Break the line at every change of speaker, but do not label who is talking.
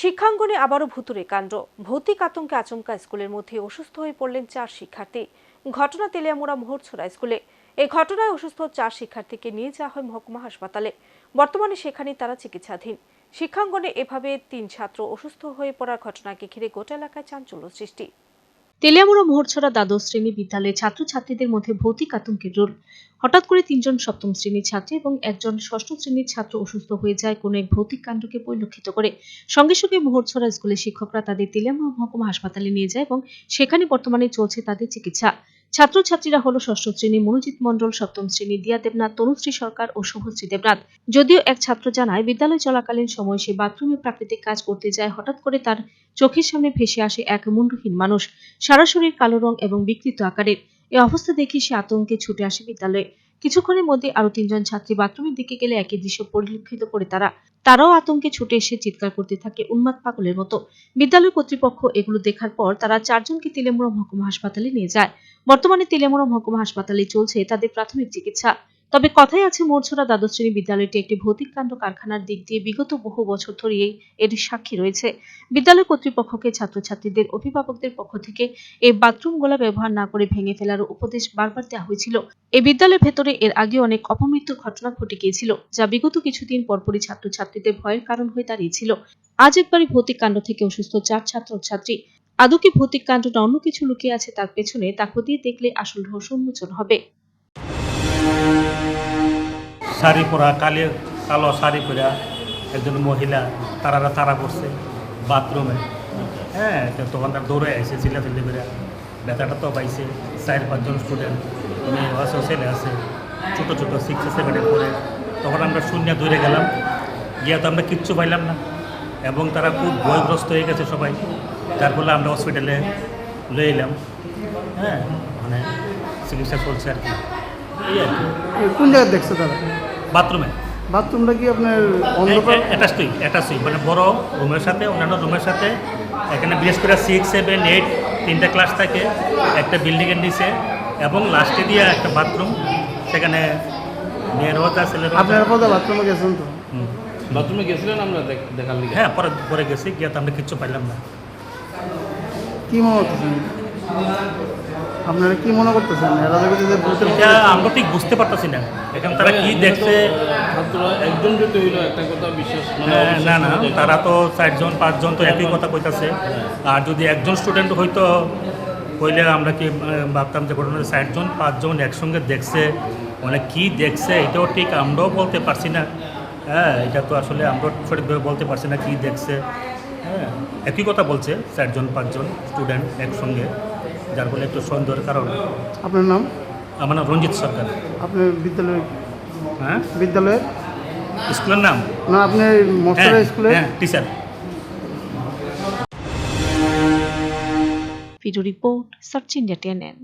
শিক্ষাঙ্গনে আবারও ভুতুরে কাণ্ড। ভৌতিক আতঙ্কে আচমকা স্কুলের মধ্যে অসুস্থ হয়ে পড়লেন চার শিক্ষার্থী। ঘটনা তেলিয়ামোড়া মোহরছড়া স্কুলে। এই ঘটনায় অসুস্থ চার শিক্ষার্থীকে নিয়ে যাওয়া হয় মহকুমা হাসপাতালে। বর্তমানে সেখানেই তারা চিকিৎসাধীন। শিক্ষাঙ্গনে এভাবে তিন ছাত্র অসুস্থ হয়ে পড়ার ঘটনাকে ঘিরে গোটা এলাকায় চাঞ্চল্য সৃষ্টি। তেলিয়ামুড়া মোহরছড়া দ্বাদশ শ্রেণি বিদ্যালয়ে ছাত্রছাত্রীদের মধ্যে ভৌতিক আতঙ্কের রোল। হঠাৎ করে তিনজন সপ্তম শ্রেণির ছাত্রী এবং একজন ষষ্ঠ শ্রেণির ছাত্র অসুস্থ হয়ে যায় কোনো এক ভৌতিক কাণ্ডকে পরিলক্ষিত করে। সঙ্গে সঙ্গে মোহরছড়া স্কুলের শিক্ষকরা তাদের তেলিয়ামুড়া মহকুমা হাসপাতালে নিয়ে যায় এবং সেখানে বর্তমানে চলছে তাদের চিকিৎসা। ছাত্রছাত্রীরা হলো ষষ্ঠ শ্রেণি মনোজিৎ মন্ডল সপ্তম শ্রেণি দিয়া দেবনাথ, তনুশ্রী সরকার ও শুভশ্রী দেবনাথ। যদিও এক ছাত্র জানায়, বিদ্যালয় চলাকালীন সময় সে বাথরুমে প্রাকৃতিক কাজ করতে যায়, হঠাৎ করে তার চোখের সামনে ভেসে আসে এক মুন্ডহীন মানুষ। সারা শরীর কালো রং এবং বিকৃত আকারের। এই অবস্থা দেখে সে আতঙ্কে ছুটে আসে বিদ্যালয়ে। কিছুক্ষণের মধ্যে আরও তিনজন ছাত্রী বাথরুমের দিকে গেলে একই দৃশ্য পরিলক্ষিত করে তারা। তারাও আতঙ্কে ছুটে এসে চিৎকার করতে থাকে উন্মাদ পাগলের মতো। বিদ্যালয় কর্তৃপক্ষ এগুলো দেখার পর তারা চারজনকে তেলেমুড়া মহকুমা হাসপাতালে নিয়ে যায়। বর্তমানে তেলেমুড়া মহকুমা হাসপাতালে চলছে তাদের প্রাথমিক চিকিৎসা। তবে কথাই আছে মোরছড়া দ্বাদশ শ্রেণি বিদ্যালয়টি একটি ভৌতিক কাণ্ড কারখানার দিক দিয়ে বিগত বহু বছর ধরেই এর সাক্ষী রয়েছে। বিদ্যালয় কর্তৃপক্ষকে ছাত্রছাত্রীদের, অভিভাবকদের পক্ষ থেকে এই বাথরুমগুলো ব্যবহার না করে ভেঙে ফেলার উপদেশ বারবার দেওয়া হয়েছিল। এই বিদ্যালয়ের ভেতরে এর আগে অনেক অপমৃত্যুর ঘটনা ঘটে গিয়েছিল, যা বিগত কিছুদিন পরপরই ছাত্রছাত্রীদের ভয়ের কারণ হয়ে দাঁড়িয়েছিল। আজ একবারই ভৌতিক কাণ্ড থেকে অসুস্থ চার ছাত্রছাত্রী। আদৌ কি ভৌতিক কাণ্ডটা অন্য কিছু লুকিয়ে আছে তার পেছনে, তা খতিয়ে দেখলে আসল রহস্য উন্মোচন হবে।
শাড়ি পরা, কালি, কালো শাড়ি পরা একজন মহিলা তারারা তারা করছে বাথরুমে। হ্যাঁ তখন তার দৌড়ে আসে চিল্লা চিল্লি করে। ব্যথাটা তো পাইছে চার পাঁচজন স্টুডেন্ট মেয়ে আছে ছেলে আছে, ছোটো ছোটো সিক্স সেভেনে পড়ে তখন আমরা শূন্য দৌড়ে গেলাম। গিয়ে তো আমরা কিচ্ছু পাইলাম না। এবং তারা খুব ভয়গ্রস্ত হয়ে গেছে সবাই। যার ফলে আমরা হসপিটালে লয়ে এলাম। হ্যাঁ মানে চিকিৎসা চলছে আর কি। আর কি।
কোন জায়গায় দেখছে তারা?
বাথরুমে?
বাথরুমটা কি আপনার
অ্যাটাচই অ্যাটাচই মানে বড় রুমের সাথে অন্যান্য রুমের সাথে। এখানে বিশেষ করে সিক্স সেভেন এইট তিনটা ক্লাস থাকে। একটা বিল্ডিংয়ের নিচে এবং লাস্টে দিয়ে একটা বাথরুম সেখানে আছে ছেলেরও আছে।
আপনার পদে বাথরুমে গেছেন তো?
বাথরুমে গেছিলেন আমরা দেখার লিগে?
হ্যাঁ পরে পরে গেছি গিয়ে তো আমরা কিচ্ছু পাইলাম না।
কি মনে করতেছেন আপনারা কি মনে করতেছেন? এরা যে
এটা আমরা ঠিক বুঝতে পারতেছি না। এখন তারা কি দেখছে?
একজন যদি হইল একটা কথা বিশ্বাস মানে
হ্যাঁ, না না তারা তো চারজন পাঁচজন তো একই কথা কইতাছে। আর যদি একজন স্টুডেন্ট হয়তো হইলে আমরা কি ভাবতাম যে ঘটনা চারজন পাঁচজন একসঙ্গে দেখছে মানে কি দেখছে এটাও ঠিক আমরাও বলতে পারছি না। হ্যাঁ এটা তো আসলে আমরাও সঠিকভাবে বলতে পারছি না কি দেখছে। হ্যাঁ একই কথা বলছে চারজন পাঁচজন স্টুডেন্ট একসঙ্গে। যার ফলে একটু সন্দেহের কারণ।
আপনার নাম?
আমার নাম রঞ্জিত সরকার।
আপনার বিদ্যালয়ে
হ্যাঁ?
বিদ্যালয়ের?
স্কুলের নাম?
না আপনার
হ্যাঁ
মশলা স্কুলে
হ্যাঁ teacher.
Video report search India TNN